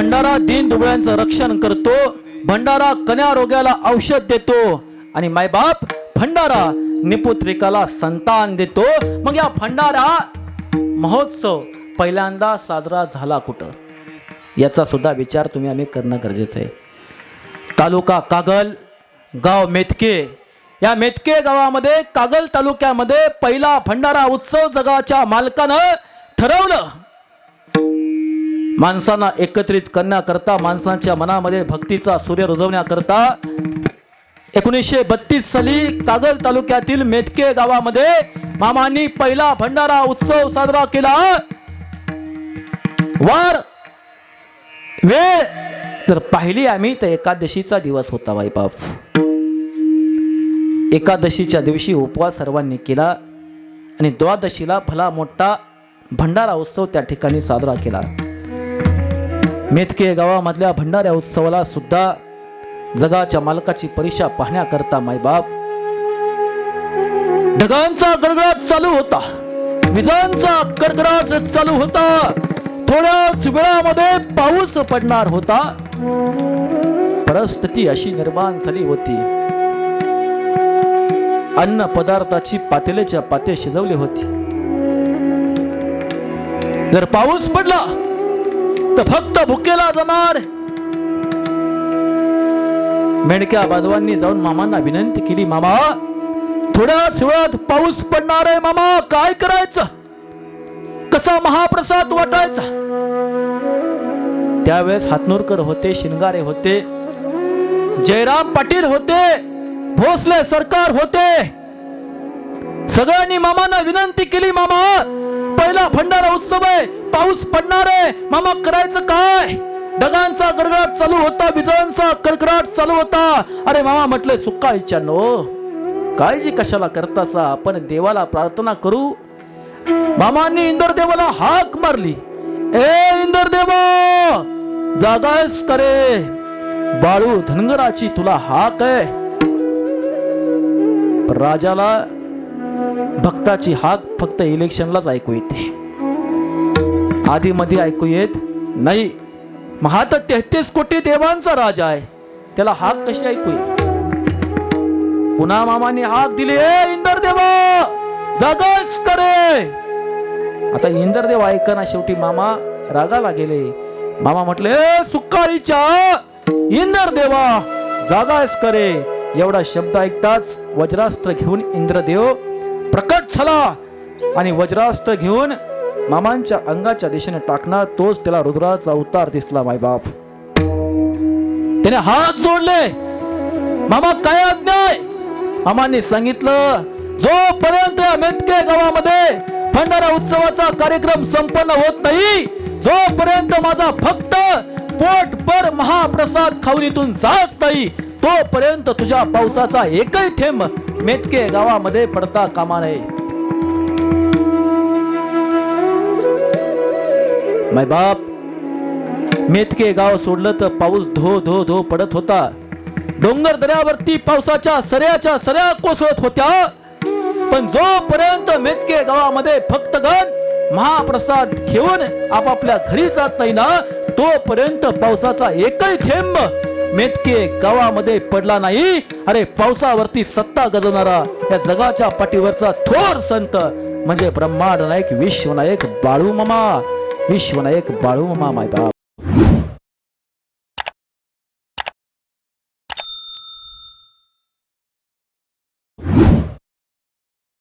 भंडारा दीन दुबळ्यांचं रक्षण करतो. भंडारा कन्या रोग्याला औषध देतो. आणि मायबाप भंडारा निपुत्रिकाला संतान देतो. मग या भंडारा महोत्सव पहिल्यांदा साजरा झाला कुठं? याचा सुद्धा विचार तुम्ही आम्ही करणं गरजेचं आहे. तालुका कागल गाव मेथके या मेथके गावामध्ये कागल तालुक्यामध्ये पहिला भंडारा उत्सव जगाच्या मालकानं ठरवलं. माणसांना एकत्रित करण्याकरता माणसांच्या मनामध्ये भक्तीचा सूर्य रुजवण्याकरता एकोणीसशे बत्तीस साली कागल तालुक्यातील मेटके गावामध्ये मामांनी पहिला भंडारा उत्सव साजरा केला. वार वेळ जर पाहिली आम्ही तर एकादशीचा दिवस होता बाईबाप एकादशीच्या दिवशी उपवास सर्वांनी केला आणि द्वादशीला भला मोठा भंडारा उत्सव त्या ठिकाणी साजरा केला. मेथके गावामधल्या भंडाऱ्या उत्सवाला सुद्धा जगाच्या मालकाची परीक्षा पाहण्याकरता मायबाप. ढगांचा गडगडाट चालू होता. विजांचा कडकडाट चालू होता. थोड्याच वेळामध्ये पाऊस पडणार होता. परिस्थिती अशी निर्माण झाली होती. अन्न पदार्थाची पातेल्याच्या पाते शिजवली होती. जर पाऊस पडला तर फक्त भुकेला जाणार मेंढक्या बांधवांनी जाऊन मामांना विनंती केली मामा थोड्याच वेळात पाऊस पडणार आहे मामा काय करायचं? कसा महाप्रसाद वाटायचा? त्यावेळेस हातनूरकर होते शिंगारे होते जयराम पाटील होते भोसले सरकार होते. सगळ्यांनी मामांना विनंती केली मामा पहिला भंडारा उत्सव आहे पाऊस पडणार आहे. मामा करायचं काय? ढगांचा गडगडाट चालू होता विजांचा कडकडाट चालू होता. अरे मामा म्हटले सुका इच्छानो काळजी कशाला करतासा आपण देवाला प्रार्थना करू. मामांनी इंद्रदेवाला हाक मारली. ए इंद्रदेवा जागायस करे बाळू धनगराची तुला हाक आहे. राजाला भक्ताची हाक फक्त इलेक्शनलाच ऐकू येते. आधी मध्ये ऐकू येत नाही. महा तर तेहतीस कोटी देवांचा राजा आहे. त्याला हाक कशी ऐकू येत पुन्हा मामाने हाक दिली. ए इंद्रदेवा जागाच करे. आता इंद्रदेव ऐकना शेवटी मामा रागाला गेले. मामा म्हटले सुकाळीच्या इंदर इंद्रदेवा जागाच करे. एवढा शब्द ऐकताच वज्रास्त्र घेऊन इंद्रदेव प्रकट झाला आणि वज्रास्त्र घेऊन मामांच्या अंगाच्या दिशेने टाकणार तोच त्याला रुद्राचा उतार दिसला मायबाप. त्याने हात जोडले. मामा काय आज्ञा मामांनी सांगितलं जोपर्यंत मेतके गावामध्ये भंडारा उत्सवाचा कार्यक्रम संपन्न होत नाही जोपर्यंत माझा फक्त पोटभर महाप्रसाद खाऊन इथून जात नाही तोपर्यंत तुझ्या पावसाचा एकही थेंब मेतके गावामध्ये पडता कामा नये. माय बाप मेतके गाव सोडलं तर पाऊस धो धो धो पडत होता. डोंगर दऱ्यावरती पावसाच्या सऱ्याच्या सऱ्या कोसळत होत्या. पण जोपर्यंत मेतके गावामध्ये फक्त गण महाप्रसाद घेऊन आपापल्या घरी जात नाही ना तोपर्यंत पावसाचा एकही थेंब मेतके गावामध्ये पडला नाही. अरे पावसावरती सत्ता गजवणारा या जगाच्या पाठीवरचा थोर संत म्हणजे ब्रह्मांड नायक विश्वनायक बाळू मामा विश्वनायक बाळू मामा माय बाप